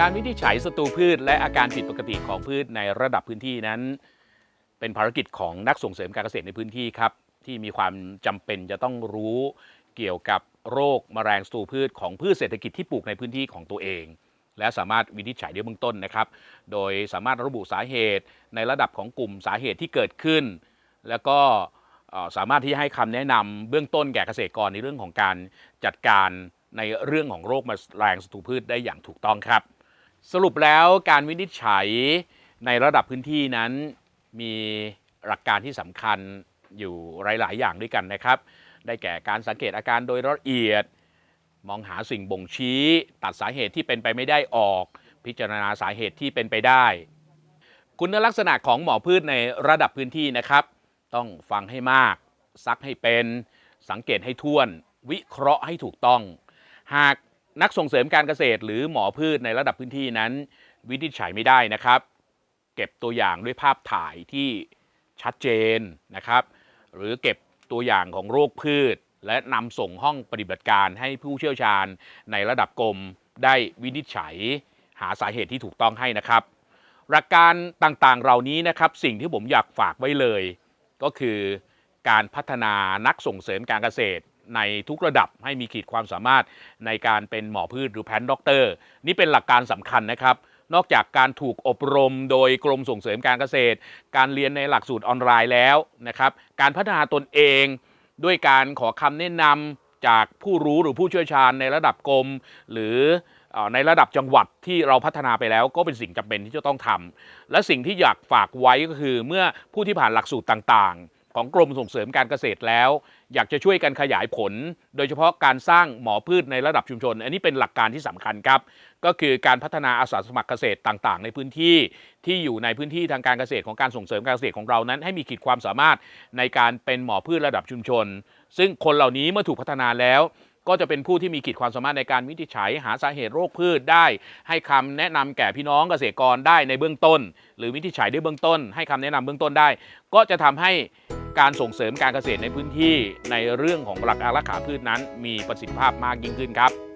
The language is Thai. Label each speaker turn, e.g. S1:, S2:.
S1: การวินิจฉัยศัตรูพืช และอาการผิดปกติของพืชในระดับพื้นที่นั้น เป็นภารกิจของนักส่งเสริมการเกษตรในพื้นที่ครับ ที่มีความจำเป็นจะต้องรู้เกี่ยวกับโรคแมลงศัตรูพืชของพืชเศรษฐกิจที่ปลูกในพื้นที่ของตัวเอง และสามารถวินิจฉัยได้เบื้องต้นนะครับ โดยสามารถระบุสาเหตุในระดับของกลุ่มสาเหตุที่เกิดขึ้น แล้วก็สามารถที่จะให้คำแนะนำเบื้องต้นแก่เกษตรกรในเรื่องของการจัดการในเรื่องของโรคแมลงศัตรูพืชได้อย่างถูกต้องครับ สรุปแล้วการวินิจฉัยในระดับพื้นที่นั้นมีหลักการที่สำคัญอยู่หลาย ๆ อย่างด้วยกันนะครับ ได้แก่การสังเกตอาการโดยละเอียด มองหาสิ่งบ่งชี้ ตัดสาเหตุที่เป็นไปไม่ได้ออก พิจารณาสาเหตุที่เป็นไปได้ คุณลักษณะของหมอพืชในระดับพื้นที่นะครับ ต้องฟังให้มาก ซักให้เป็น สังเกตให้ท่วน วิเคราะห์ให้ถูกต้อง หาก นักส่งเสริมการเกษตร หรือหมอพืชในระดับพื้นที่นั้น วินิจฉัยไม่ได้นะครับ เก็บตัวอย่างด้วยภาพถ่ายที่ชัดเจนนะครับ หรือเก็บตัวอย่างของโรคพืช และนำส่งห้องปฏิบัติการให้ผู้เชี่ยวชาญในระดับกรมได้วินิจฉัยหาสาเหตุที่ถูกต้องให้นะครับหลักการต่างๆ เหล่านี้นะครับ สิ่งที่ผมอยากฝากไว้เลย ก็คือการพัฒนานักส่งเสริมการเกษตร ในทุกระดับให้มีขีดความสามารถในการเป็นหมอพืชหรือแพนด็อกเตอร์ นี่เป็นหลักการสำคัญนะครับนอกจากการถูกอบรมโดยกรมส่งเสริมการเกษตร การเรียนในหลักสูตรออนไลน์แล้วนะครับ การพัฒนาตนเองด้วยการขอคำแนะนำจากผู้รู้หรือผู้เชี่ยวชาญในระดับกรม หรือในระดับจังหวัดที่เราพัฒนาไปแล้วก็เป็นสิ่งจำเป็นที่จะต้องทำและสิ่งที่อยากฝากไว้ก็คือเมื่อผู้ที่ผ่านหลักสูตรต่าง ของกรมส่งเสริมการเกษตรแล้ว อยากจะช่วยกันขยายผล โดยเฉพาะการสร้างหมอพืชในระดับชุมชน อันนี้เป็นหลักการที่สำคัญครับ ก็คือการพัฒนาอาสาสมัครเกษตรต่างๆ ในพื้นที่ที่อยู่ในพื้นที่ทางการเกษตรของการส่งเสริมการเกษตรของเรานั้น ให้มีขีดความสามารถในการเป็นหมอพืชระดับชุมชน ซึ่งคนเหล่านี้เมื่อถูกพัฒนาแล้วก็จะเป็นผู้ที่มีขีดความสามารถในการวินิจฉัย หาสาเหตุโรคพืชได้ ให้คำแนะนำแก่พี่น้องเกษตรกรได้ในเบื้องต้น หรือวินิจฉัยด้วยเบื้องต้น ให้คำแนะนำเบื้องต้นได้ ก็จะทำให้ การส่งเสริมการเกษตรในพื้นที่ในเรื่องของหลักอารักขาพืชนั้น มีประสิทธิภาพมากยิ่งขึ้นครับ